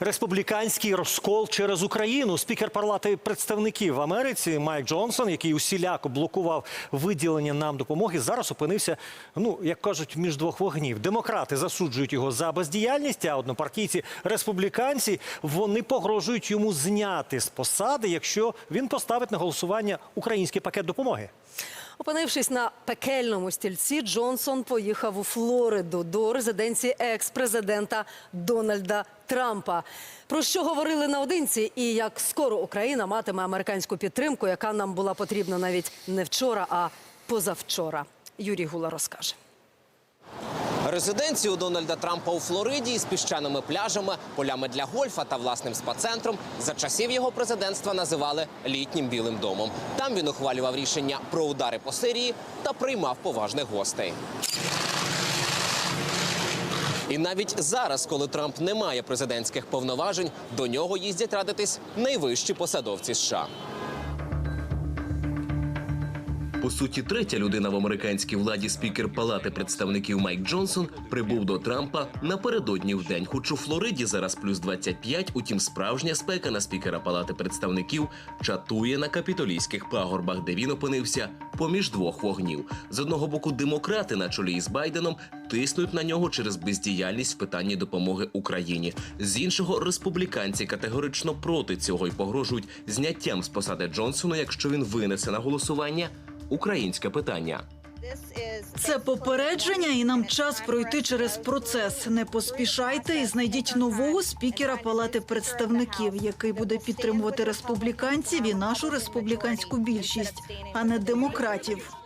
Республіканський розкол через Україну. Спікер Палати представників в Америці Майк Джонсон, який усіляко блокував виділення нам допомоги, зараз опинився, ну як кажуть, між двох вогнів. Демократи засуджують його за бездіяльність, а однопартійці республіканці вони погрожують йому зняти з посади, якщо він поставить на голосування український пакет допомоги. Опинившись на пекельному стільці, Джонсон поїхав у Флориду до резиденції екс-президента Дональда Трампа. Про що говорили наодинці, і як скоро Україна матиме американську підтримку, яка нам була потрібна навіть не вчора, а позавчора. Юрій Гула розкаже. Резиденцію Дональда Трампа у Флориді із піщаними пляжами, полями для гольфа та власним спа-центром за часів його президентства називали літнім білим домом. Там він ухвалював рішення про удари по Сирії та приймав поважних гостей. І навіть зараз, коли Трамп не має президентських повноважень, до нього їздять радитись найвищі посадовці США. По суті, третя людина в американській владі, спікер Палати представників Майк Джонсон, прибув до Трампа напередодні в день. Хоч у Флориді зараз плюс 25, утім, справжня спека на спікера Палати представників чатує на капітолійських пагорбах, де він опинився поміж двох вогнів. З одного боку, демократи на чолі із Байденом тиснуть на нього через бездіяльність в питанні допомоги Україні. З іншого, республіканці категорично проти цього і погрожують зняттям з посади Джонсона, якщо він винесе на голосування українське питання. Це попередження, і нам час пройти через процес. Не поспішайте і знайдіть нового спікера Палати представників, який буде підтримувати республіканців і нашу республіканську більшість, а не демократів.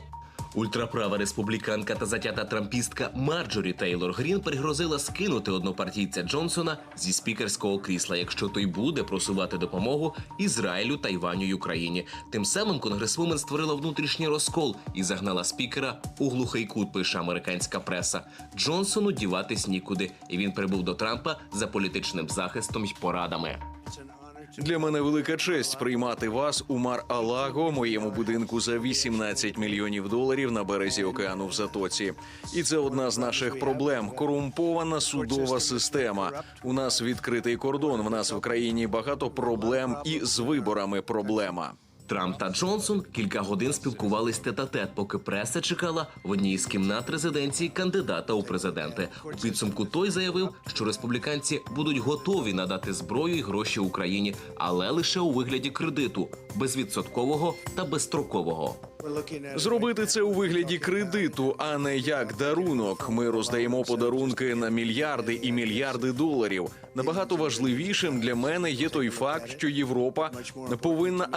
Ультраправа республіканка та затята трампістка Марджорі Тейлор Грін пригрозила скинути однопартійця Джонсона зі спікерського крісла, якщо той буде просувати допомогу Ізраїлю, Тайваню й Україні. Тим самим конгресвумен створила внутрішній розкол і загнала спікера у глухий кут. Пише американська преса. Джонсону діватись нікуди, і він прибув до Трампа за політичним захистом й порадами. Для мене велика честь приймати вас у Мар-Алаго, моєму будинку за 18 мільйонів доларів на березі океану в Затоці. І це одна з наших проблем: корумпована судова система. У нас відкритий кордон. В нас в країні багато проблем і з виборами проблема. Трамп та Джонсон кілька годин спілкувались тет-а-тет, поки преса чекала в одній з кімнат резиденції кандидата у президенти. У підсумку той заявив, що республіканці будуть готові надати зброю і гроші Україні, але лише у вигляді кредиту безвідсоткового та безстрокового. Зробити це у вигляді кредиту, а не як дарунок. Ми роздаємо подарунки на мільярди і мільярди доларів. Набагато важливішим для мене є той факт, що Європа повинна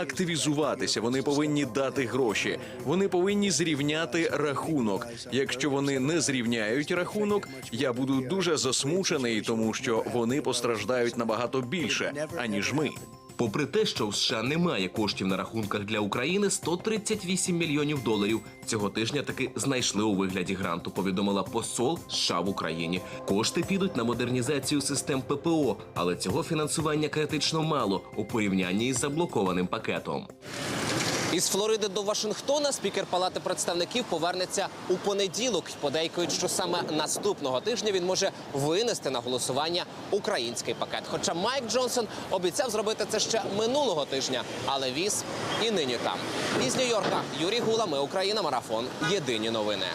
активізуватися. Вони повинні дати гроші. Вони повинні зрівняти рахунок. Якщо вони не зрівняють рахунок, я буду дуже засмучений, тому що вони постраждають набагато більше аніж ми. Попри те, що в США немає коштів на рахунках для України, 138 мільйонів доларів цього тижня таки знайшли у вигляді гранту. Повідомила посол США в Україні. Кошти підуть на модернізацію систем ППО, але цього фінансування критично мало у порівнянні із заблокованим пакетом. Із Флориди до Вашингтона спікер Палати представників повернеться у понеділок. Подейкують, що саме наступного тижня він може винести на голосування український пакет. Хоча Майк Джонсон обіцяв зробити це ще минулого тижня, але віз і нині там. Із Нью-Йорка Юрій Гула, ми Україна, марафон. Єдині новини.